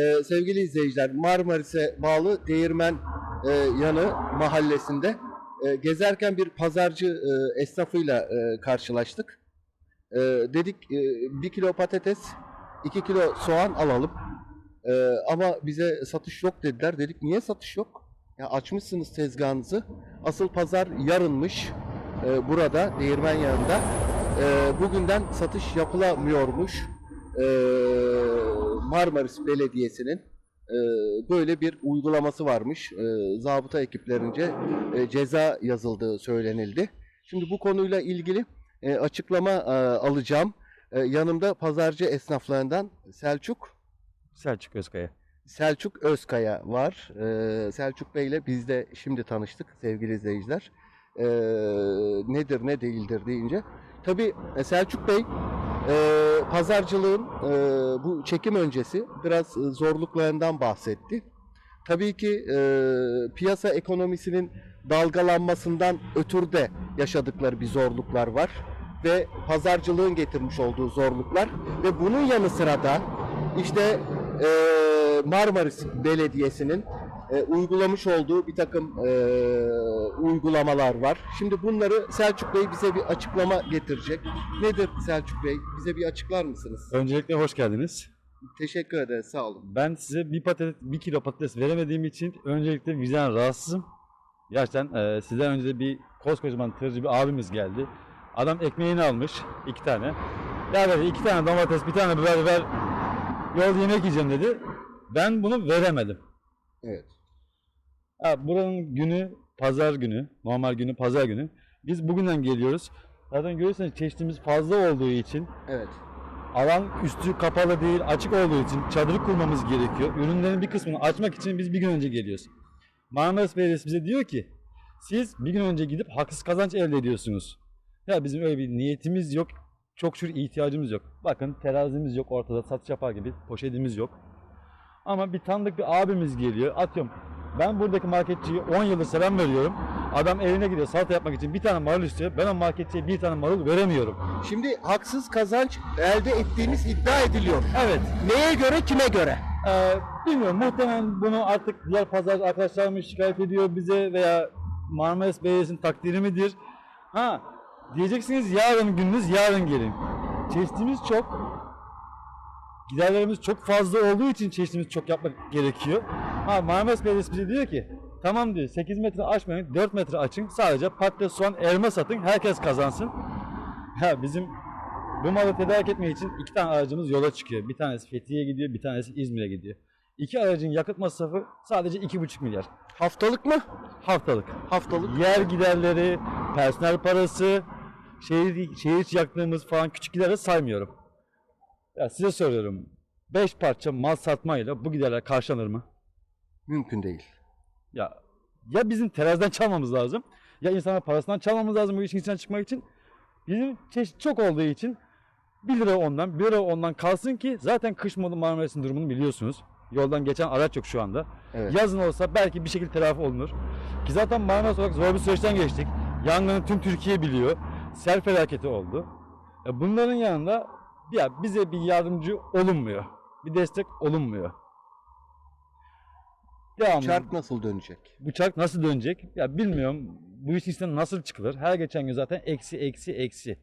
e, sevgili izleyiciler Marmaris'e bağlı Değirmen e, yanı mahallesinde e, gezerken bir pazarcı e, esnafıyla e, karşılaştık. E, dedik e, bir kilo patates, iki kilo soğan alalım. E, ama bize satış yok dediler. Dedik niye satış yok? Ya açmışsınız tezgahınızı. Asıl pazar yarınmış e, burada Değirmen yanında. E, bugünden satış yapılamıyormuş. E, Marmaris Belediyesi'nin e, böyle bir uygulaması varmış. E, zabıta ekiplerince e, ceza yazıldığı söylenildi. Şimdi bu konuyla ilgili e, açıklama e, alacağım. E, yanımda pazarcı esnaflarından Selçuk Selçuk Özkaya. Selçuk Özkaya var. Selçuk Bey ile biz de şimdi tanıştık sevgili izleyiciler. Nedir ne değildir deyince. Tabii Selçuk Bey e, pazarcılığın e, bu çekim öncesi biraz e, zorluklarından bahsetti. Tabii ki e, piyasa ekonomisinin dalgalanmasından ötürü de yaşadıkları bir zorluklar var. Ve pazarcılığın getirmiş olduğu zorluklar. Ve bunun yanı sıra da işte e, Marmaris Belediyesi'nin e, uygulamış olduğu bir takım e, uygulamalar var. Şimdi bunları Selçuk Bey bize bir açıklama getirecek. Nedir Selçuk Bey? Bize bir açıklar mısınız? Öncelikle hoş geldiniz. Teşekkür ederiz. Sağ olun. Ben size bir patates, bir kilo patates veremediğim için öncelikle vicdan rahatsızım. Gerçekten e, sizden önce de bir koskocaman tırcı bir abimiz geldi. Adam ekmeğini almış iki tane. Ya dedi iki tane domates, bir tane biber ver. Yol yemek yiyeceğim dedi. Ben bunu veremedim. Evet. Ha, buranın günü pazar günü, normal günü pazar günü. Biz bugünden geliyoruz. Zaten görüyorsunuz çeşitimiz fazla olduğu için Evet. Alan üstü kapalı değil, açık olduğu için çadırı kurmamız gerekiyor. Ürünlerin bir kısmını açmak için biz bir gün önce geliyoruz. Marmaris Belediyesi bize diyor ki, siz bir gün önce gidip haksız kazanç elde ediyorsunuz. Ya bizim öyle bir niyetimiz yok, çok şükür ihtiyacımız yok. Bakın terazimiz yok ortada, satış yapar gibi poşetimiz yok. Ama bir tanıdık bir abimiz geliyor, atıyorum. Ben buradaki marketçiyi 10 yıldır selam veriyorum. Adam evine gidiyor salata yapmak için bir tane marul istiyor. Ben o marketçiye bir tane marul veremiyorum. Şimdi haksız kazanç elde ettiğimiz iddia ediliyor. Evet, Neye göre, kime göre? Ee, bilmiyorum muhtemelen bunu artık diğer pazar arkadaşlarımız şikayet ediyor bize veya Marmaris Belediyesi'nin takdiri midir? Ha diyeceksiniz yarın gününüz yarın gelin. Çeşitimiz çok. Giderlerimiz çok fazla olduğu için çeşitimiz çok yapmak gerekiyor. Ha Marmaris Belediyesi bize diyor ki tamam diyor 8 metre açmayın 4 metre açın sadece patates soğan elma satın herkes kazansın. Ha bizim bu malı tedarik etmek için iki tane aracımız yola çıkıyor. Bir tanesi Fethiye'ye gidiyor, bir tanesi İzmir'e gidiyor. İki aracın yakıt masrafı sadece iki buçuk milyar. Haftalık mı? Haftalık. Haftalık. Yer giderleri, personel parası, şehir, şehir yaktığımız falan küçük giderleri saymıyorum. Ya size soruyorum. Beş parça mal satmayla bu giderler karşılanır mı? Mümkün değil. Ya ya bizim teraziden çalmamız lazım ya insanlar parasından çalmamız lazım bu işin içinden çıkmak için. Bizim çeşit çok olduğu için 1 lira ondan 1 lira ondan kalsın ki zaten kış modu Marmaris'in durumunu biliyorsunuz. Yoldan geçen araç yok şu anda. Evet. Yazın olsa belki bir şekilde telafi olunur. Ki zaten Marmaris olarak zor bir süreçten geçtik. Yangını tüm Türkiye biliyor. Sel felaketi oldu. E bunların yanında ya bize bir yardımcı olunmuyor. Bir destek olunmuyor. Devamlı Çark nasıl dönecek? bıçak nasıl dönecek? Ya bilmiyorum. Bu işin içinden nasıl çıkılır? Her geçen gün zaten eksi eksi eksi.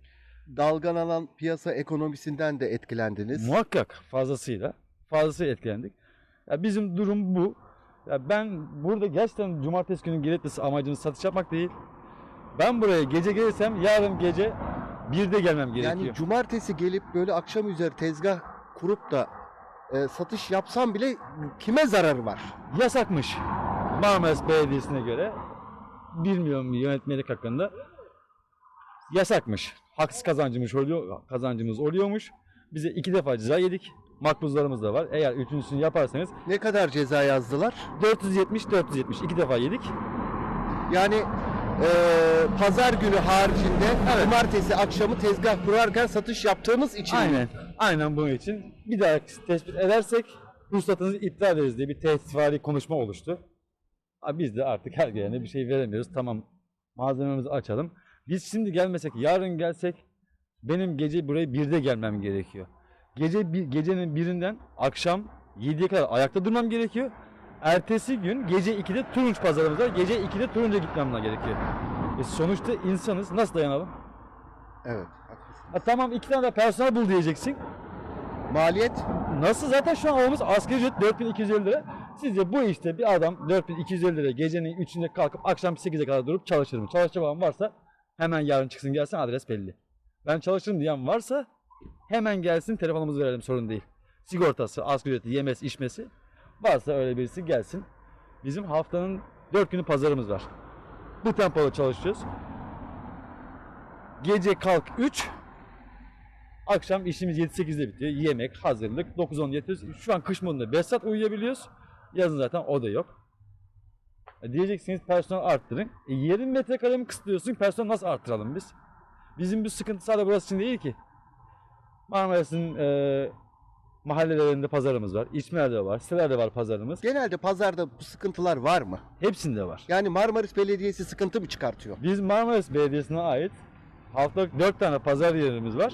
Dalgalanan piyasa ekonomisinden de etkilendiniz. Muhakkak fazlasıyla. Fazlasıyla etkilendik. Ya bizim durum bu. Ya ben burada gerçekten cumartesi günü Giretlisi amacımız satış yapmak değil. Ben buraya gece gelirsem yarın gece birde gelmem gerekiyor. Yani cumartesi gelip böyle akşam üzeri tezgah kurup da e, satış yapsam bile kime zararı var? Yasakmış. Marmaris Belediyesi'ne göre bilmiyorum yönetmelik hakkında yasakmış. Haksız kazancımız oluyor, kazancımız oluyormuş. Bize iki defa ceza yedik. Makbuzlarımız da var. Eğer üçüncüsünü yaparsanız Ne kadar ceza yazdılar? 470 470 iki defa yedik. Yani e, pazar günü haricinde cumartesi akşamı tezgah kurarken satış yaptığımız için? Aynen. Aynen bunun için bir daha tespit edersek ruhsatınızı iptal ederiz diye bir testifari konuşma oluştu. Biz de artık her gelene bir şey veremiyoruz. Tamam malzememizi açalım. Biz şimdi gelmesek, yarın gelsek benim gece buraya birde gelmem gerekiyor. Gece bir, gecenin birinden akşam 7'ye kadar ayakta durmam gerekiyor. Ertesi gün gece 2'de Turunç pazarımız var. Gece 2'de Turunç'a gitmem gerekiyor. E sonuçta insanız. Nasıl dayanalım? Evet. Ha tamam iki tane de personel bul diyeceksin. Maliyet Nasıl zaten şu an olmamız asgari ücret 4250 lira. Sizce bu işte bir adam 4250 lira gecenin 3'ünde kalkıp akşam 8'e kadar durup çalışır mı? Çalışacak olan varsa hemen yarın çıksın gelsin adres belli. Ben çalışırım diyen varsa hemen gelsin telefonumuzu verelim sorun değil. Sigortası, asgari ücreti, yemesi, içmesi varsa öyle birisi gelsin. Bizim haftanın 4 günü pazarımız var. Bu tempoda çalışıyoruz. Gece kalk 3, Akşam işimiz 7-8'de bitiyor. Yemek, hazırlık, 9-10 yatıyoruz. Şu an kış modunda 5 saat uyuyabiliyoruz. Yazın zaten o da yok. E diyeceksiniz personel arttırın. E 20 metrekare mi kısıtlıyorsun? Personel nasıl arttıralım biz? Bizim bir sıkıntı sadece burası için değil ki. Marmaris'in e, mahallelerinde pazarımız var. İçmelerde var. Sitelerde var pazarımız. genelde pazarda bu sıkıntılar var mı? Hepsinde var. Yani Marmaris Belediyesi sıkıntı mı çıkartıyor? Biz Marmaris Belediyesi'ne ait haftalık 4 tane pazar yerimiz var.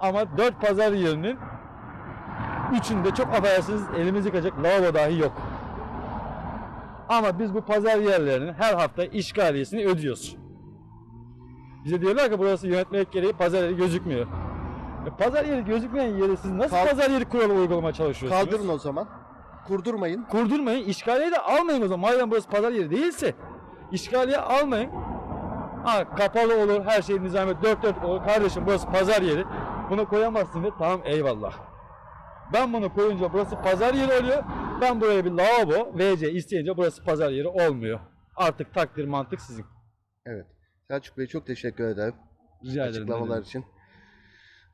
Ama 4 pazar yerinin üçünde çok affedersiniz elimizi yıkacak lavabo dahi yok. Ama biz bu pazar yerlerinin her hafta işgaliyesini ödüyoruz. Bize diyorlar ki burası yönetmelik gereği pazar yeri gözükmüyor. E, pazar yeri gözükmeyen yeri siz nasıl Kal- pazar yeri kuralı uygulamaya çalışıyorsunuz? Kaldırın o zaman. Kurdurmayın. Kurdurmayın, işgaliye de almayın o zaman. Madem burası pazar yeri değilse, işgaliye almayın. Ha, kapalı olur, her şey nizamet dört dört olur. Kardeşim burası pazar yeri. Bunu koyamazsın ve tamam eyvallah. Ben bunu koyunca burası pazar yeri oluyor. Ben buraya bir lavabo, WC isteyince burası pazar yeri olmuyor. Artık takdir mantık sizin. Evet. Selçuk Bey çok teşekkür ederim. Rica ederim. açıklamalar için.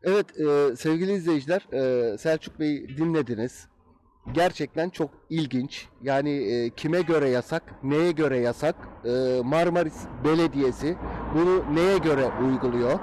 Evet e, sevgili izleyiciler e, Selçuk Bey'i dinlediniz. Gerçekten çok ilginç. Yani e, kime göre yasak, neye göre yasak, e, Marmaris Belediyesi bunu neye göre uyguluyor?